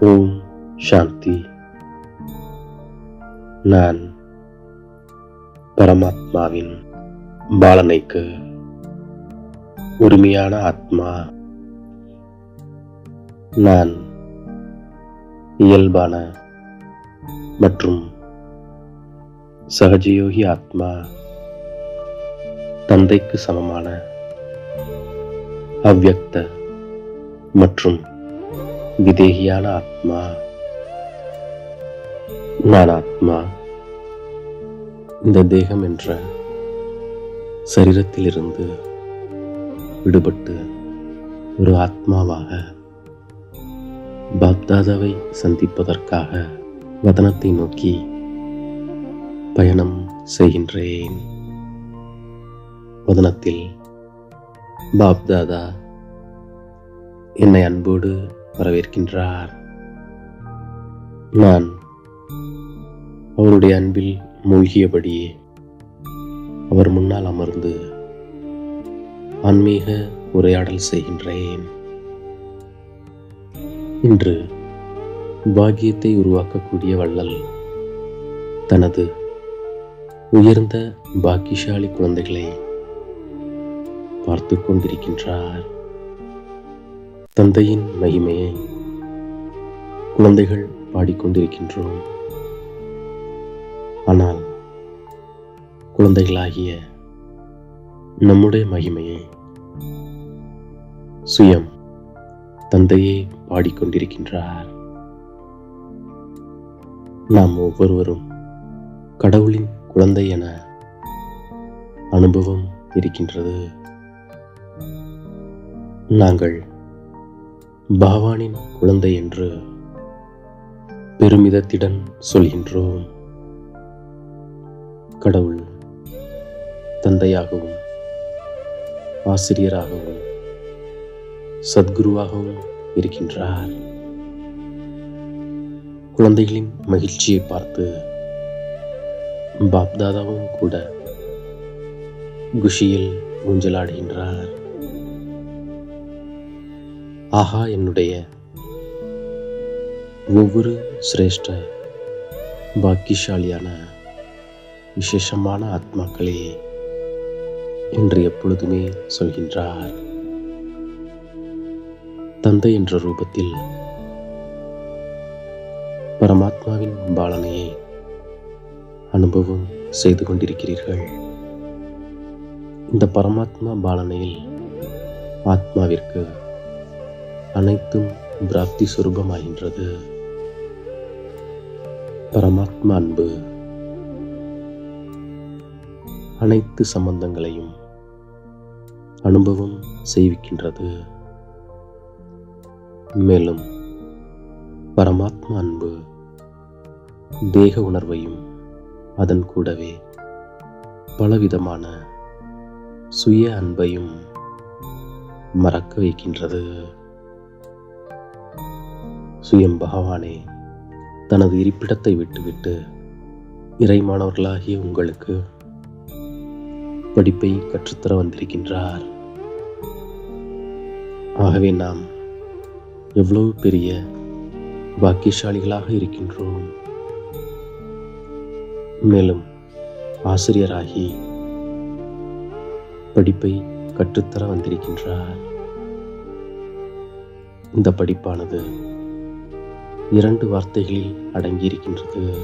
ஓம் சாந்தி நான் பரமாத்மாவின் பாலனைக்கு உரிமையான ஆத்மா நான் இயல்பான மற்றும் சகஜயோகி ஆத்மா தந்தைக்கு சமமான அவ்வக்த மற்றும் விதேகியான ஆத்மா நான் ஆத்மா இந்த தேகம் என்ற சரீரத்திலிருந்து விடுபட்டு ஒரு ஆத்மாவாக பாப்தாதாவை சந்திப்பதற்காக வதனத்தை நோக்கி பயணம் செய்கின்றேன். வதனத்தில் பாப்தாதா என்னை அன்போடு வரவேற்கின்றார். நான் அவருடைய அன்பில் மூழ்கியபடியே அவர் முன்னால் அமர்ந்து ஆன்மீக உரையாடல் செய்கின்றேன். இன்று பாக்கியத்தை உருவாக்கக்கூடிய வள்ளல் தனது உயர்ந்த பாக்கியசாலி குழந்தைகளை பார்த்து கொண்டிருக்கின்றார். தந்தையின் மகிமையை குழந்தைகள் பாடிக்கொண்டிருக்கின்றோம். ஆனால் குழந்தைகளாகிய நம்முடைய மகிமையை சுயம் தந்தையே பாடிக்கொண்டிருக்கின்றார். நாம் ஒவ்வொருவரும் கடவுளின் குழந்தை என அனுபவம் இருக்கின்றது. நாங்கள் பகவானின் குழந்தை என்று பெருமிதத்திடன் சொல்கின்றோம். கடவுள் தந்தையாகவும் ஆசிரியராகவும் சத்குருவாகவும் இருக்கின்றார். குழந்தைகளின் மகிழ்ச்சியை பார்த்து பாப்தாதாவும் கூட குஷியில் ஊஞ்சலாடுகின்றார். ஆஹா என்னுடைய ஒவ்வொரு சிரேஷ்ட பாக்கியசாலியான விசேஷமான ஆத்மாக்களே என்று எப்பொழுதுமே சொல்கின்றார். தந்தை என்ற ரூபத்தில் பரமாத்மாவின் பாலனையை அனுபவம் செய்து கொண்டிருக்கிறீர்கள். இந்த பரமாத்மா பாலனையில் ஆத்மாவிற்கு அனைத்தும் பிராப்தி சுரூபமாகின்றது. பரமாத்மா அன்பு. அனைத்து சம்பந்தங்களையும் அனுபவம் செய்விக்கின்றது. மேலும் பரமாத்மா அன்பு தேக உணர்வையும் அதன் கூடவே பலவிதமான சுய அன்பையும் மறக்க வைக்கின்றது. சுயம் பகவானே தனது இருப்பிடத்தை விட்டுவிட்டு இறைமானவர்களாகிய உங்களுக்கு படிப்பை கற்றுத்தர வந்திருக்கின்றார். ஆகவே நாம் எவ்வளவு பெரிய பாக்கியசாலிகளாக இருக்கின்றோம். மேலும் ஆசிரியராகி படிப்பை கற்றுத்தர வந்திருக்கின்றார். இந்த படிப்பானது இரண்டு வார்த்தைகளில் அடங்கியிருக்கின்றது.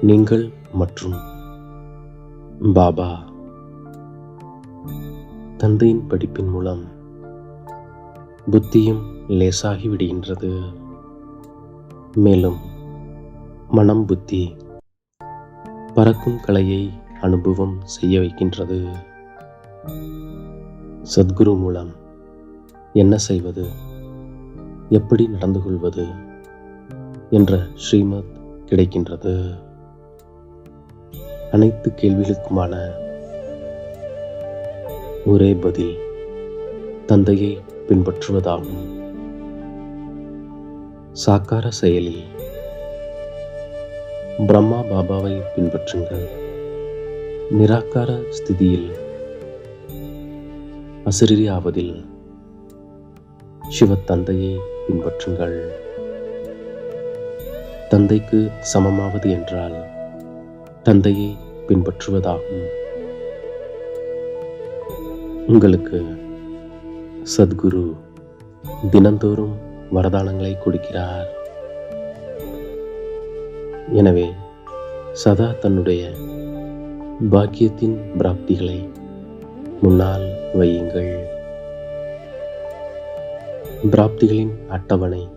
நீங்கள் மற்றும் பாபா. தந்தையின் படிப்பின் மூலம் புத்தியும் லேசாகி விடுகின்றது. மேலும் மனம் புத்தி பறக்கும் கலையை அனுபவம் செய்ய வைக்கின்றது. சத்குரு மூலம் என்ன செய்வது? எப்படி நடந்து கொள்வது என்ற ஸ்ரீமத் கிடைக்கின்றது. அனைத்து கேள்விகளுக்குமான ஒரே பதில் தந்தையை பின்பற்றுவதாகும். சாக்கார செயலில் பிரம்மா பாபாவை பின்பற்றுங்கள். நிராகார ஸ்திதியில் அசிரியாவதில் சிவத்தந்தையை பின்பற்றுங்கள். தந்தைக்கு சமமாவது என்றால் தந்தையை பின்பற்றுவதாகும். உங்களுக்கு சத்குரு தினந்தோறும் வரதானங்களை கொடுக்கிறார். எனவே சதா தன்னுடைய பாக்கியத்தின் பிராப்திகளை முன்னால் வையுங்கள். பிராப்திகளின் அட்டவணை.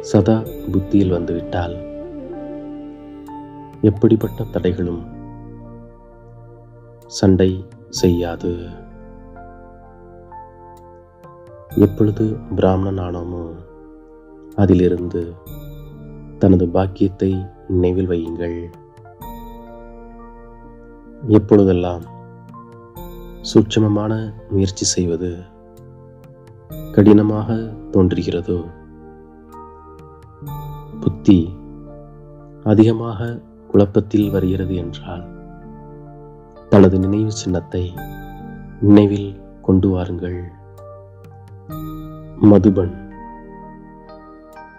சதா புத்தியில் வந்துவிட்டால் எப்படிப்பட்ட தடைகளும் சண்டை செய்யாது. எப்பொழுது பிராமணன் ஆனோமோ அதிலிருந்து தனது பாக்கியத்தை நினைவில் வையுங்கள். எப்பொழுதெல்லாம் சூட்சமமான முயற்சி செய்வது கடினமாக தோன்றுகிறதோ? புத்தி அதிகமாக குழப்பத்தில் வருகிறது என்றால் தனது நினைவு சின்னத்தை நினைவில் கொண்டு வாருங்கள். மதுபன்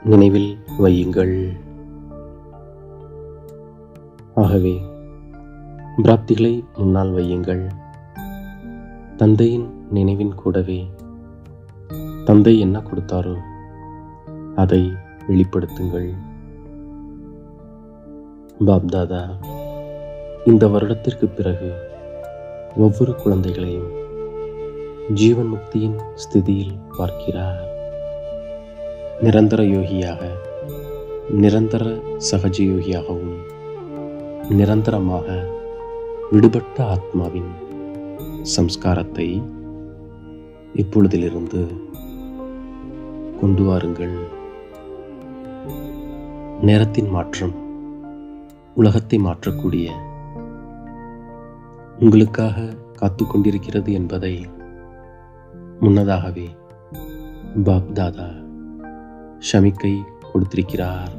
நினைவில் வையுங்கள். ஆகவே பிராப்திகளை முன்னால் வையுங்கள். தந்தையின் நினைவின் கூடவே தந்தை என்ன கொடுத்தாரோ அதை வெளிப்படுத்துங்கள். பாப்தாதா இந்த வருடத்திற்கு பிறகு ஒவ்வொரு குழந்தைகளையும் ஜீவன் முக்தியின் ஸ்திதியில் பார்க்கிறார். நிரந்தர யோகியாக நிரந்தர சகஜ யோகியாகவும் நிரந்தரமாக விடுபட்ட ஆத்மாவின் சம்ஸ்காரத்தை இப்பொழுதிலிருந்து கொண்டு வாருங்கள். நேரத்தின் மாற்றம் உலகத்தை மாற்றக்கூடிய உங்களுக்காக காத்து கொண்டிருக்கிறது என்பதை முன்னதாகவே பாப் தாதா ஷமிக்கை கொடுத்திருக்கிறார்.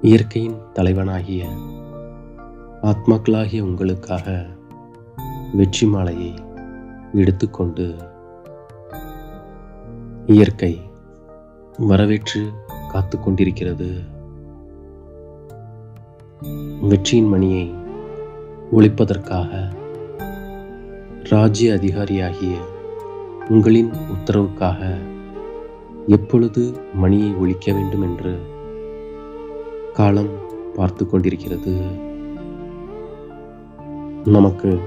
இயற்கையின் தலைவனாகிய ஆத்மாக்களாகிய உங்களுக்காக வெற்றி மாலையை எடுத்துக்கொண்டு இயற்கை வரவேற்று காத்து கொண்டிருக்கிறது. வெற்றியின் மணியை ஒழிப்பதற்காக ராஜ்ய அதிகாரியாகிய உங்களின் உத்தரவுக்காக எப்பொழுது மணியை ஒழிக்க வேண்டும் என்று காலம் பார்த்து கொண்டிருக்கிறது. நமக்கு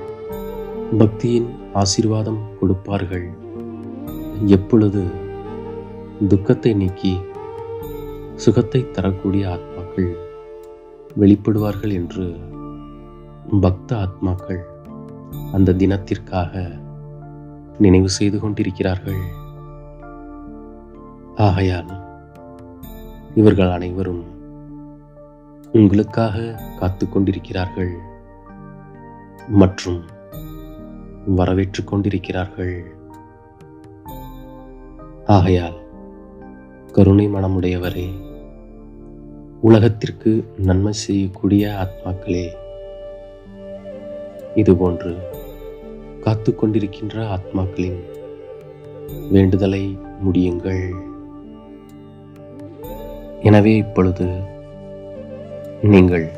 பக்தியின் ஆசீர்வாதம் கொடுப்பார்கள். எப்பொழுது துக்கத்தை நீக்கி சுகத்தை தரக்கூடிய ஆத்மாக்கள் வெளிப்படுவார்கள் என்று பக்த ஆத்மாக்கள் அந்த தினத்திற்காக நினைவு செய்து கொண்டிருக்கிறார்கள். ஆகையால் இவர்கள் அனைவரும் உங்களுக்காக காத்து கொண்டிருக்கிறார்கள் மற்றும் வரவேற்று கொண்டிருக்கிறார்கள். ஆகையால் கருணை மனமுடையவரே உலகத்திற்கு நன்மை செய்யக்கூடிய ஆத்மாக்களே இதுபோன்று காத்து கொண்டிருக்கின்ற ஆத்மாக்களின் வேண்டுதலை முடியுங்கள். எனவே இப்பொழுது நீங்கள்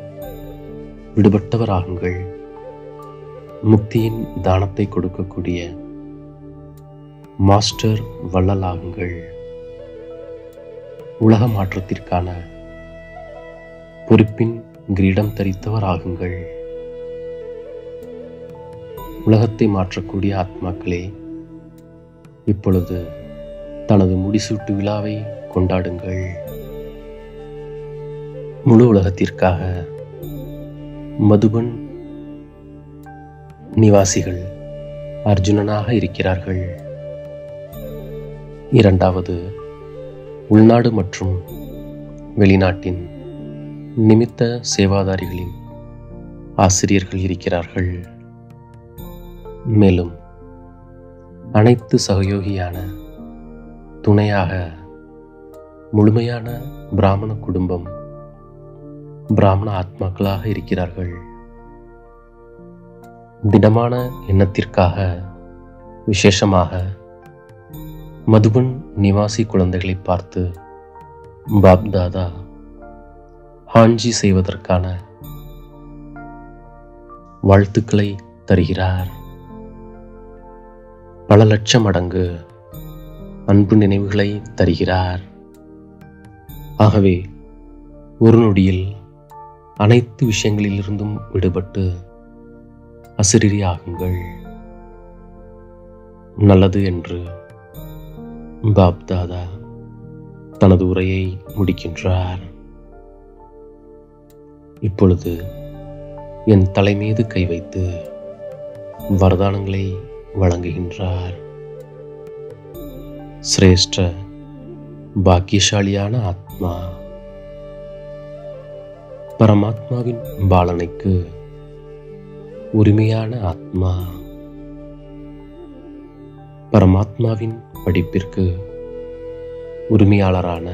விடுபட்டவராகுங்கள். முக்தியின் தானத்தை கொடுக்கக்கூடிய மாஸ்டர் வள்ளலாகுங்கள். உலக மாற்றத்திற்கான பொறுப்பின் கிரீடம் தரித்தவர் ஆகுங்கள் உலகத்தை மாற்றக்கூடிய ஆத்மாக்களே இப்பொழுது தனது முடிசூட்டு விழாவை கொண்டாடுங்கள். முழு உலகத்திற்காக மதுபன் நிவாசிகள் அர்ஜுனனாக இருக்கிறார்கள். இரண்டாவது உள்நாடு மற்றும் வெளிநாட்டின் நிமித்த சேவாதாரிகளின் ஆசிரியர்கள் இருக்கிறார்கள். மேலும் அனைத்து சகயோகியான துணையாக முழுமையான பிராமண குடும்பம் பிராமண ஆத்மாக்களாக இருக்கிறார்கள். திடமான எண்ணத்திற்காக விசேஷமாக மதுபன் நிவாசி குழந்தைகளை பார்த்து பாப்தாதா ஹாஞ்சி செய்வதற்கான வாழ்த்துக்களை தருகிறார். பல லட்சம் மடங்கு அன்பு நினைவுகளை தருகிறார். ஆகவே ஒரு நொடியில் அனைத்து விஷயங்களிலிருந்தும் விடுபட்டு அசிரியாகுங்கள் நல்லது என்று பாப்தாதா தனது உரையை முடிக்கின்றார். இப்பொழுது என் தலைமீது கை வைத்து வரதானங்களை வழங்குகின்றார். சிரேஷ்ட பாக்கியசாலியான ஆத்மா பரமாத்மாவின் பாலனைக்கு உரிமையான ஆத்மா. பரமாத்மாவின் படிப்பிற்கு உரிமையாளரான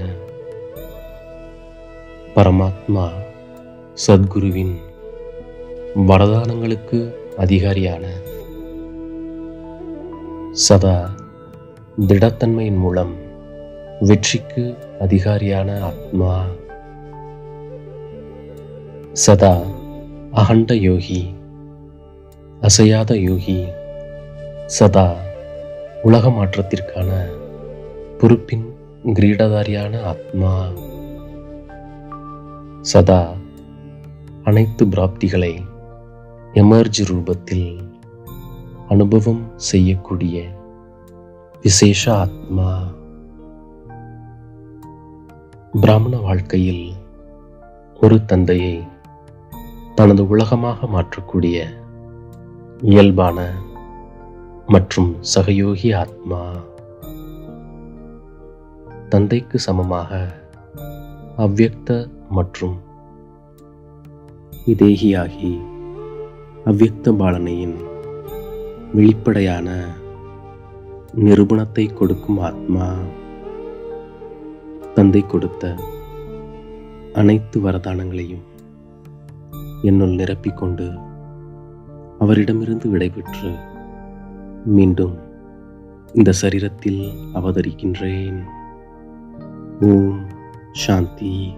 பரமாத்மா சத்குருவின் வரதானங்களுக்கு அதிகாரியான சதா திடத்தன்மையின் மூலம் வெற்றிக்கு அதிகாரியான ஆத்மா சதா அகண்ட யோகி அசையாத யோகி சதா உலக மாற்றத்திற்கான பொறுப்பின் கிரீடதாரியான ஆத்மா. சதா அனைத்து பிராப்திகளை எமர்ஜ் ரூபத்தில் அனுபவம் செய்யக்கூடிய விசேஷ ஆத்மா. பிராமண வாழ்க்கையில் ஒரு தந்தையை தனது உலகமாக மாற்றக்கூடிய இயல்பான மற்றும் சகயோகி ஆத்மா. தந்தைக்கு சமமாக அவ்யக்த மற்றும் விதேகியாகி அவ்வக்த பாலனையின் வெளிப்படையான நிரூபணத்தை கொடுக்கும் ஆத்மா தந்தை கொடுத்த அனைத்து வரதானங்களையும் என்னுள் நிரப்பிக்கொண்டு அவரிடமிருந்து விடைபெற்று மீண்டும் இந்த சரீரத்தில் அவதரிக்கின்றேன். ஓம் சாந்தி.